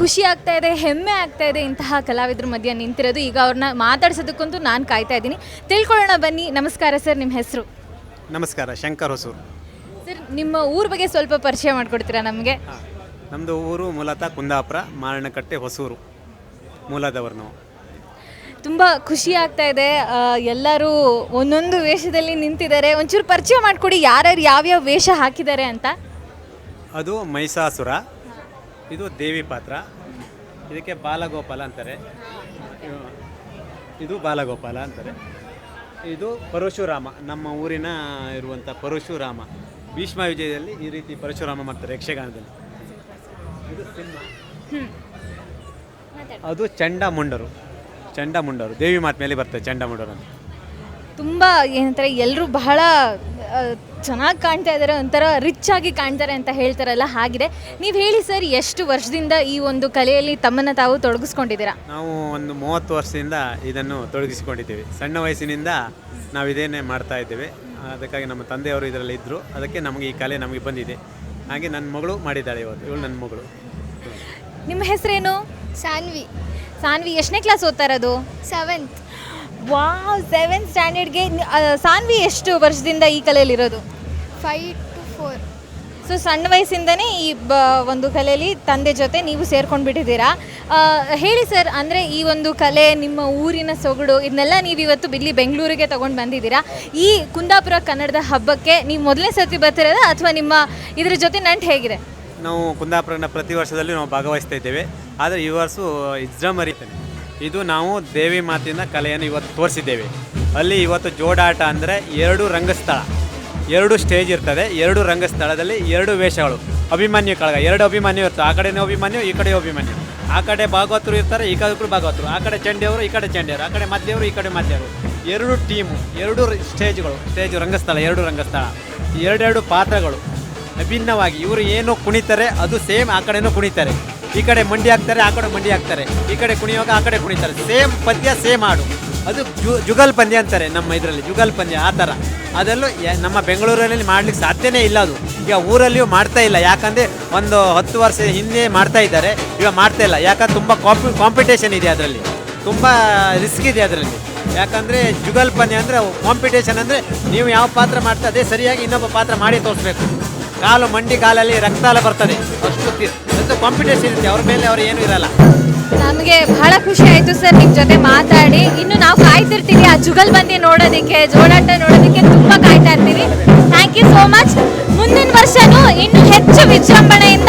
ಖುಷಿ ಆಗ್ತಾ ಇದೆ ಹೆಮ್ಮೆ ಆಗ್ತಾ ಇದೆ ಇಂತಹ ಕಲಾವಿದರ ಮಧ್ಯೆ ನಿಂತಿರೋದು. ಈಗ ಅವ್ರನ್ನ ಮಾತಾಡ್ಸೋದಕ್ಕಂತೂ ನಾನು ಕಾಯ್ತಾ ಇದ್ದೀನಿ. ತಿಳ್ಕೊಳ್ಳೋಣ ಬನ್ನಿ. ನಮಸ್ಕಾರ ಸರ್ ನಿಮ್ಮ ಹೆಸರು? ನಮಸ್ಕಾರ ಶಂಕರ್ ಹೊಸೂರು. ಸರ್ ನಿಮ್ಮ ಊರ ಬಗ್ಗೆ ಸ್ವಲ್ಪ ಪರಿಚಯ ಮಾಡಿಕೊಡ್ತೀರಾ ನಮಗೆ? ನಮ್ಮದು ಊರು ಮೂಲತಃ ಕುಂದಾಪುರ ಮಾರಣಕಟ್ಟೆ ಹೊಸೂರು ಮೂಲದವರು ನಾವು. ತುಂಬ ಖುಷಿ ಆಗ್ತಾ ಇದೆ. ಎಲ್ಲರೂ ಒಂದೊಂದು ವೇಷದಲ್ಲಿ ನಿಂತಿದ್ದಾರೆ. ಒಂಚೂರು ಪರಿಚಯ ಮಾಡಿಕೊಡಿ ಯಾರ್ಯಾರು ಯಾವ್ಯಾವ ವೇಷ ಹಾಕಿದ್ದಾರೆ ಅಂತ. ಅದು ಮೈಸಾಸುರ ಇದು ದೇವಿ ಪಾತ್ರ. ಇದಕ್ಕೆ ಬಾಲಗೋಪಾಲ ಅಂತಾರೆ. ಇದು ಬಾಲಗೋಪಾಲ ಅಂತಾರೆ. ಇದು ಪರಶುರಾಮ, ನಮ್ಮ ಊರಿನ ಇರುವಂಥ ಪರಶುರಾಮ. ಭೀಷ್ಮ ವಿಜಯದಲ್ಲಿ ಈ ರೀತಿ ಪರಶುರಾಮ ಮಾಡ್ತಾರೆ ಯಕ್ಷಗಾನದಲ್ಲಿ. ಇದು ಸಿಂಹ. ಅದು ಚಂಡಮುಂಡರು. ಚಂಡಮುಂಡರು. ದೇವಿ ಮಾತ ಮೇಲೆ ಬರ್ತದೆ ಚಂಡಮುಂಡರು ಅಂತ. ತುಂಬ ಏನಂತಾರೆ ಎಲ್ಲರೂ ಬಹಳ ಚೆನ್ನಾಗಿ ಕಾಣ್ತಾ ಇದ್ದಾರೆ ಒಂಥರ ರಿಚ್ ಆಗಿ ಕಾಣ್ತಾರೆ ಅಂತ ಹೇಳ್ತಾರಲ್ಲ ಹಾಗಿದೆ. ನೀವು ಹೇಳಿ ಸರ್ ಎಷ್ಟು ವರ್ಷದಿಂದ ಈ ಒಂದು ಕಲೆಯಲ್ಲಿ ತಮ್ಮನ್ನು ತಾವು ತೊಡಗಿಸ್ಕೊಂಡಿದ್ದೀರಾ? ನಾವು ಒಂದು ಮೂವತ್ತು ವರ್ಷದಿಂದ ಇದನ್ನು ತೊಡಗಿಸಿಕೊಂಡಿದ್ದೀವಿ. ಸಣ್ಣ ವಯಸ್ಸಿನಿಂದ ನಾವು ಇದೇನೇ ಮಾಡ್ತಾ ಇದ್ದೇವೆ. ಅದಕ್ಕಾಗಿ ನಮ್ಮ ತಂದೆಯವರು ಇದರಲ್ಲಿ ಇದ್ದರು ಅದಕ್ಕೆ ನಮಗೆ ಈ ಕಲೆ ನಮಗೆ ಬಂದಿದೆ. ಹಾಗೆ ನನ್ನ ಮಗಳು ಮಾಡಿದ್ದಾಳೆ ಇವತ್ತು ಇವಳು ನನ್ನ ಮಗಳು. ನಿಮ್ಮ ಹೆಸರೇನು? ಸಾನ್ವಿ. ಸಾನ್ವಿ ಎಷ್ಟನೇ ಕ್ಲಾಸ್ ಓದ್ತಾ ಇರೋದು? ಸೆವೆಂತ್ ವಾವ್ ಸೆವೆಂತ್ ಸ್ಟ್ಯಾಂಡರ್ಡ್ಗೆ ಸಾನ್ವಿ ಎಷ್ಟು ವರ್ಷದಿಂದ ಈ ಕಲೆಯಲ್ಲಿರೋದು? ಫೈವ್ ಟು ಫೋರ್ ಸೊ ಸಣ್ಣ ವಯಸ್ಸಿಂದನೇ ಈ ಬ ಒಂದು ಕಲೆಯಲ್ಲಿ ತಂದೆ ಜೊತೆ ನೀವು ಸೇರ್ಕೊಂಡು ಬಿಟ್ಟಿದ್ದೀರಾ ಹೇಳಿ ಸರ್ ಅಂದರೆ ಈ ಒಂದು ಕಲೆ ನಿಮ್ಮ ಊರಿನ ಸೊಗಡು ಇದನ್ನೆಲ್ಲ ನೀವು ಇವತ್ತು ಇಲ್ಲಿ ಬೆಂಗಳೂರಿಗೆ ತೊಗೊಂಡು ಬಂದಿದ್ದೀರಾ? ಈ ಕುಂದಾಪುರ ಕನ್ನಡದ ಹಬ್ಬಕ್ಕೆ ನೀವು ಮೊದಲನೇ ಸರ್ತಿ ಬರ್ತಿರೋದಾ ಅಥವಾ ನಿಮ್ಮ ಇದ್ರ ಜೊತೆ ನಂಟು ಹೇಗಿದೆ? ನಾವು ಕುಂದಾಪುರನ ಪ್ರತಿ ವರ್ಷದಲ್ಲಿ ನಾವು ಭಾಗವಹಿಸ್ತಾ ಇದ್ದೇವೆ. ಆದರೆ ಈ ವರ್ಷ ಇಜ್ರಮರಿತಾನೆ ಇದು ನಾವು ದೇವಿ ಮಾತಿನ ಕಲೆಯನ್ನು ಇವತ್ತು ತೋರಿಸಿದ್ದೇವೆ. ಅಲ್ಲಿ ಇವತ್ತು ಜೋಡಾಟ ಅಂದರೆ ಎರಡು ರಂಗಸ್ಥಳ. ಎರಡು ಸ್ಟೇಜ್ ಇರ್ತದೆ, ಎರಡು ರಂಗಸ್ಥಳದಲ್ಲಿ ಎರಡು ವೇಷಗಳು. ಅಭಿಮನ್ಯು ಕಳಗ, ಎರಡು ಅಭಿಮನ್ಯು ಇರ್ತವೆ ಆ ಕಡೆನೂ ಅಭಿಮನ್ಯು, ಈ ಕಡೆ ಅಭಿಮನ್ಯು. ಆ ಕಡೆ ಭಾಗವತರು ಇರ್ತಾರೆ, ಈ ಕಡೆ ಭಾಗವತರು. ಆ ಕಡೆ ಚಂಡಿಯವರು, ಈ ಕಡೆ ಚಂಡಿಯವರು. ಆ ಕಡೆ ಮಧ್ಯವರು, ಈ ಕಡೆ ಮಧ್ಯವರು. ಎರಡು ಟೀಮು ಎರಡು ಸ್ಟೇಜ್ಗಳು ಸ್ಟೇಜ್ ರಂಗಸ್ಥಳ, ಎರಡು ರಂಗಸ್ಥಳ. ಎರಡೆರಡು ಪಾತ್ರಗಳು. ವಿಭಿನ್ನವಾಗಿ ಇವರು ಏನು ಕುಣಿತಾರೆ, ಅದು ಸೇಮ್ ಆ ಕಡೆನೂ ಕುಣಿತಾರೆ. ಈ ಕಡೆ ಮಂಡಿ ಹಾಕ್ತಾರೆ, ಆ ಕಡೆ ಮಂಡಿ ಹಾಕ್ತಾರೆ. ಈ ಕಡೆ ಕುಣಿಯುವಾಗ ಆ ಕಡೆ ಕುಣಿತಾರೆ. ಸೇಮ್ ಪದ್ಯ, ಸೇಮ್ ಹಾಡು. ಅದು ಜುಗಲ್ ಪಂದ್ಯ ಅಂತಾರೆ ನಮ್ಮ ಇದರಲ್ಲಿ. ಜುಗಲ್ ಪಂದ್ಯ, ಆ ಥರ. ಅದರಲ್ಲೂ ನಮ್ಮ ಬೆಂಗಳೂರಲ್ಲಿ ಮಾಡ್ಲಿಕ್ಕೆ ಸಾಧ್ಯನೇ ಇಲ್ಲ ಅದು. ಈಗ ಊರಲ್ಲಿಯೂ ಮಾಡ್ತಾ ಇಲ್ಲ. ಯಾಕಂದರೆ ಒಂದು ಹತ್ತು ವರ್ಷ ಹಿಂದೆ ಮಾಡ್ತಾ ಇದ್ದಾರೆ. ಈಗ ಮಾಡ್ತಾ ಇಲ್ಲ. ಯಾಕಂದ್ರೆ ತುಂಬ ಕಾಂಪಿ ಕಾಂಪಿಟೇಷನ್ ಇದೆ ಅದರಲ್ಲಿ. ತುಂಬ ರಿಸ್ಕ್ ಇದೆ ಅದರಲ್ಲಿ. ಯಾಕಂದರೆ ಜುಗಲ್ ಪಂದ್ಯ ಅಂದರೆ ಕಾಂಪಿಟೇಷನ್ ಅಂದರೆ ನೀವು ಯಾವ ಪಾತ್ರ ಮಾಡ್ತಾ ಅದೇ ಸರಿಯಾಗಿ ಇನ್ನೊಬ್ಬ ಪಾತ್ರ ಮಾಡಿ ತೋರಿಸ್ಬೇಕು. ಕಾಲು ಮಂಡಿ, ಕಾಲಲ್ಲಿ ರಕ್ತ ಎಲ್ಲ ಬರ್ತದೆ. ಅಷ್ಟು ತಿ- ಕಾನ್ಫಿಡೆನ್ಸ್ ಇರುತ್ತೆ, ಅವ್ರ ಮೇಲೆ ಅವ್ರು ಏನು ಇರಲ್ಲ. ನಮಗೆ ಬಹಳ ಖುಷಿ ಆಯ್ತು ಸರ್ ನಿಮ್ ಜೊತೆ ಮಾತಾಡಿ. ಇನ್ನು ನಾವು ಕಾಯ್ತಿರ್ತೀವಿ, ಆ ಜುಗಲ್ ಬಂದಿ ನೋಡೋದಕ್ಕೆ, ಜೋಡಾಟ ನೋಡೋದಕ್ಕೆ ತುಂಬಾ ಕಾಯ್ತಾ ಇರ್ತೀವಿ. ಥ್ಯಾಂಕ್ ಯು ಸೋ ಮಚ್ ಮುಂದಿನ ವರ್ಷನೂ ಇನ್ನು ಹೆಚ್ಚು ವಿಜೃಂಭಣೆಯಿಂದ